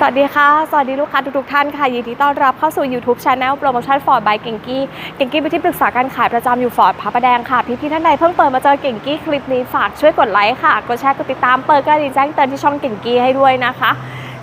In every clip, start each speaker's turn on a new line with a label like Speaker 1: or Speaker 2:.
Speaker 1: สวัสดีค่ะ สวัสดีลูกค้าทุกๆท่านค่ะ ยินดีต้อนรับเข้าสู่ YouTube Channel โปรโมชั่นฟอร์ดบายเก่งกี้ เก่งกี้เป็นที่ปรึกษาการขายประจำอยู่ฟอร์ดพระประแดงค่ะ พี่ๆท่านใดเพิ่งเปิดมาเจอเก่งกี้คลิปนี้ฝากช่วยกดไลค์ค่ะ กดแชร์ กดติดตาม เปิดกระดิ่งแจ้งเตือนที่ช่องเก่งกี้ให้ด้วยนะคะ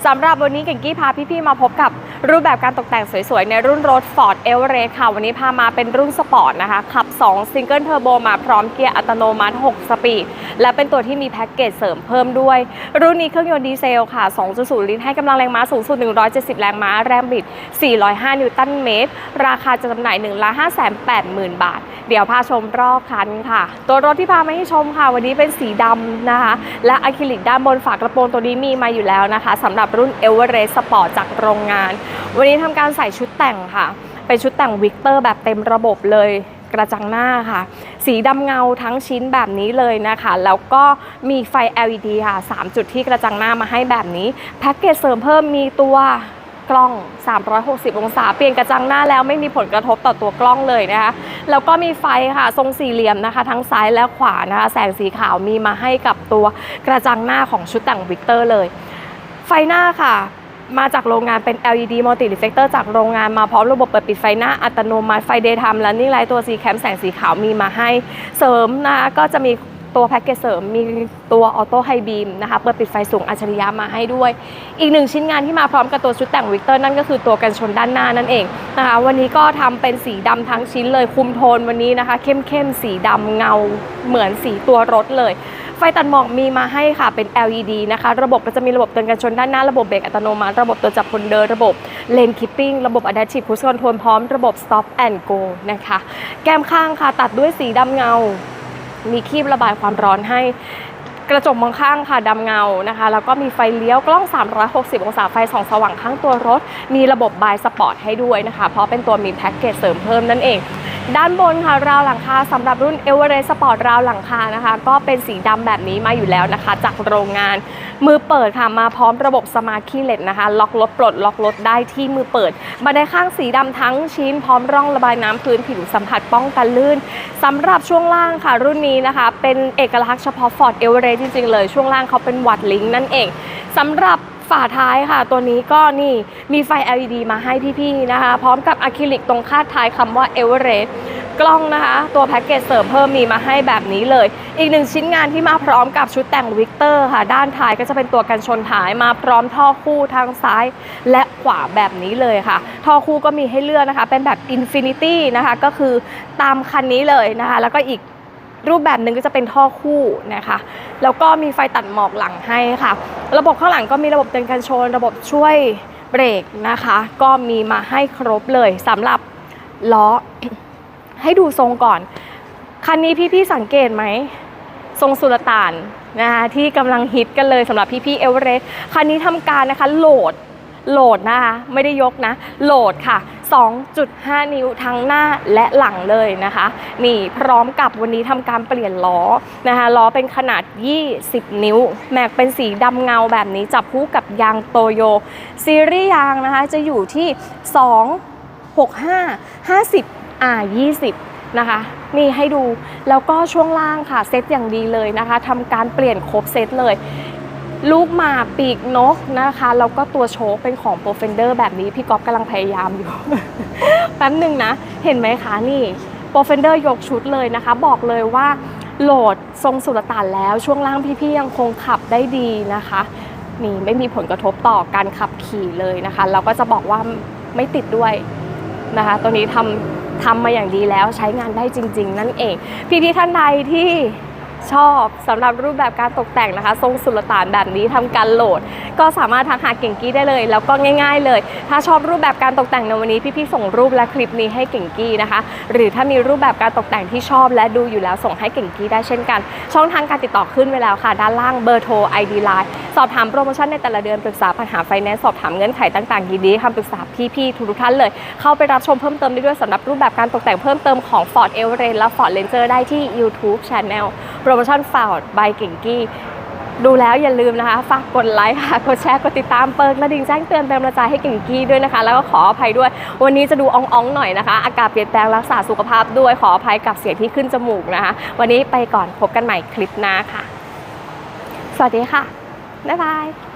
Speaker 1: สำหรับวันนี้เก่งกี้พาพี่ๆมาพบกับรูปแบบการตกแต่งสวยๆ ในรุ่นรถ Ford Everest ค่ะ วันนี้พามาเป็นรุ่นสปอร์ตนะคะ ขับ 2 Single Turbo มาพร้อมเกียร์อัตโนมัติ 6 สปีด และเป็นตัวที่มีแพ็กเกจเสริมเพิ่มด้วย รุ่นนี้เครื่องยนต์ดีเซลค่ะ 2.0 ลิตรให้กำลังแรงม้าสูงสุด 170 แรงม้า แรงบิด 405 นิวตันเมตร ราคาจะจำหน่าย 1 5 8 0 0 0 0 บาท เดี๋ยวพาชมรอบคันค่ะ ตัวรถที่พามาให้ชมค่ะ วันนี้เป็นสีดำนะคะ และอะคริลิกด้านบนฝากระโปรงตัวนี้มีมาอยู่แล้วนะคะสำหรับรุ่น e v e r e s t Sport จากโรงงาน วันนี้ทำการใส่ชุดแต่งค่ะ เป็นชุดแต่งวิกเตอร์แบบเต็มระบบเลยกระจังหน้าค่ะ สีดำเงาทั้งชิ้นแบบนี้เลยนะคะ แล้วก็มีไฟ LED ค่ะ 3 จุดที่กระจังหน้ามาให้แบบนี้ แพ็กเกจเสริมเพิ่มมีตัวกล้อง 360 องศา เปลี่ยนกระจังหน้าแล้วไม่มีผลกระทบต่อตัวกล้องเลยนะคะ แล้วก็มีไฟค่ะทรงสี่เหลี่ยมนะคะ ทั้งซ้ายและขวานะคะ แสงสีขาวมีมาให้กับตัวกระจังหน้าของชุดแต่งวิกเตอร์เลย ไฟหน้าค่ะ มาจากโรงงานเป็น LED Multi Reflector จากโรงงานมาพร้อมระบบเปิดปิดไฟหน้าอัตโนมัติไฟ Daytime และนี่ไลท์ตัว C Cam แสงสีขาวมีมาให้เสริมนะก็จะมีตัวแพ็กเกจเสริมมีตัวออโต้ไฮบีมนะคะเปิดปิดไฟสูงอัจฉริยะมาให้ด้วย อีกหนึ่งชิ้นงานที่มาพร้อมกับตัวชุดแต่งวิกเตอร์นั่นก็คือตัวกันชนด้านหน้านั่นเองนะคะวันนี้ก็ทำเป็นสีดำทั้งชิ้นเลยคุมโทนวันนี้นะคะ เข้มเข้มๆสีดำเงาเหมือนสีตัวรถเลย ไฟตัดหมอกมีมาให้ค่ะเป็น LED นะคะ ระบบก็จะมีระบบเตือนกันชนด้านหน้าระบบเบรกอัตโนมัติ ระบบตัวจับคนเดิน ระบบเลนคิปปิ้งระบบ Adaptive Cruise Control พร้อมระบบ Stop and Go นะคะ แก้มข้างค่ะตัดด้วยสีดำเงา มีคีบระบายความร้อนให้กระจกมองข้างค่ะดำเงานะคะ แล้วก็มีไฟเลี้ยวกล้อง 360 องศาไฟส่องสว่างข้างตัวรถ มีระบบบายสปอร์ตให้ด้วยนะคะ เพราะเป็นตัวมีแพ็กเกจเสริมเพิ่มนั่นเอง ด้านบนค่ะราวหลังคาสำหรับรุ่น e v e r e s t Sport ราวหลังคานะคะ ก็เป็นสีดำแบบนี้มาอยู่แล้วนะคะ จากโรงงานมือเปิดค่ะมาพร้อมระบบสมาร์ทคีเลสนะคะ ล็อกรถปลดล็อกรถได้ที่มือเปิดบันไดข้างสีดำทั้งชิ้นพร้อมร่องระบายน้ำพื้นผิวสัมผัสป้องกันลื่นสำหรับช่วงล่างค่ะ รุ่นนี้นะคะ เป็นเอกลักษณ์เฉพาะ Ford e v e r e s t จริงๆเลยช่วงล่างเขาเป็นวัดลิงนั่นเองสำหรับ ฝาท้ายค่ะ ตัวนี้ก็นี่มีไฟ LED มาให้พี่ๆนะคะ พร้อมกับอะคริลิกตรงคาดท้ายคำว่า e v e r e s t กล้องนะคะ ตัวแพ็กเกจเสริมเพิ่มมีมาให้แบบนี้เลย อีกหนึ่งชิ้นงานที่มาพร้อมกับชุดแต่งวิกเตอร์ค่ะ ด้านท้ายก็จะเป็นตัวกันชนท้ายมาพร้อมท่อคู่ทางซ้ายและขวาแบบนี้เลยค่ะ ท่อคู่ก็มีให้เลือกนะคะ เป็นแบบ Infinity นะคะ ก็คือตามคันนี้เลยนะคะ แล้วก็อีก รูปแบบหนึ่งก็จะเป็นท่อคู่นะคะ แล้วก็มีไฟตัดหมอกหลังให้ค่ะ ระบบข้างหลังก็มีระบบเตือนการชน ระบบช่วยเบรกนะคะ ก็มีมาให้ครบเลยสำหรับล้อให้ดูทรงก่อน คันนี้พี่ๆสังเกตไหม ทรงสุลต่านนะคะที่กำลังฮิตกันเลยสำหรับพี่ๆเอเวอเรสต์คันนี้ทำการนะคะโหลดโหลดนะคะ ไม่ได้ยกนะ โหลดค่ะ 2.5 นิ้วทั้งหน้าและหลังเลยนะคะ นี่พร้อมกับวันนี้ทำการเปลี่ยนล้อนะคะล้อเป็นขนาด 20 นิ้ว แม็กเป็นสีดำเงาแบบนี้จับคู่กับยางโตโย ซีรีส์ยางนะคะจะอยู่ที่ 2 65 50 R 20 นะคะนี่ให้ดูแล้วก็ช่วงล่างค่ะเซตอย่างดีเลยนะคะทำการเปลี่ยนครบเซตเลย ลูกหมาปีกนกนะคะแล้วก็ตัวโชคเป็นของโปรเฟนเดอร์แบบนี้พี่ก๊อฟกำลังพยายามอยู่ แป๊บหนึ่งนะ เห็นไหมคะนี่โปรเฟนเดอร์ยกชุดเลยนะคะ บอกเลยว่าโหลดทรงสุลต่านแล้วช่วงล่างพี่ๆยังคงขับได้ดีนะคะนี่ไม่มีผลกระทบต่อการขับขี่เลยนะคะ เราก็จะบอกว่าไม่ติดด้วยนะคะ ตัวนี้ทำทำมาอย่างดีแล้วใช้งานได้จริง ๆ นั่นเอง พี่ที่ท่านใดที่ ชอบสำหรับรูปแบบการตกแต่งนะคะ ทรงสุลต่านแบบนี้ทำการโหลด ก็สามารถทักหาเก่งกี้ได้เลย แล้วก็ง่าย ๆ เลย ถ้าชอบรูปแบบการตกแต่งในวันนี้พี่ๆส่งรูปและคลิปนี้ให้เก่งกี้นะคะ หรือถ้ามีรูปแบบการตกแต่งที่ชอบและดูอยู่แล้วส่งให้เก่งกี้ได้เช่นกัน ช่องทางการติดต่อขึ้นไว้แล้วค่ะ ด้านล่างเบอร์โทร ID Line สอบถามโปรโมชั่นในแต่ละเดือนปรึกษาปัญหาไฟแนนซ์สอบถามเงื่อนไขต่างๆยินดีให้คำปรึกษาพี่ๆทุกท่านเลย เข้าไปรับชมเพิ่มเติมได้ด้วยสำหรับรูปแบบการตกแต่งเพิ่มเติมของ Ford Everest และ Ford Ranger ได้ที่ YouTube Channel โปรโมชั่น Ford by เก่งกี้ดูแล้วอย่าลืมนะคะ ฝากกดไลค์ค่ะ กดแชร์ กดติดตามเปิดกระดิ่งแจ้งเตือนเป็นกำลังใจให้เก่งกี้ด้วยนะคะ แล้วก็ขออภัยด้วย วันนี้จะดูอ่องๆหน่อยนะคะ อากาศเปลี่ยนแปลงรักษาสุขภาพด้วย ขออภัยกับเสียงที่ขึ้นจมูกนะคะ วันนี้ไปก่อนพบกันใหม่คลิปหน้าค่ะ สวัสดีค่ะ บ๊ายบาย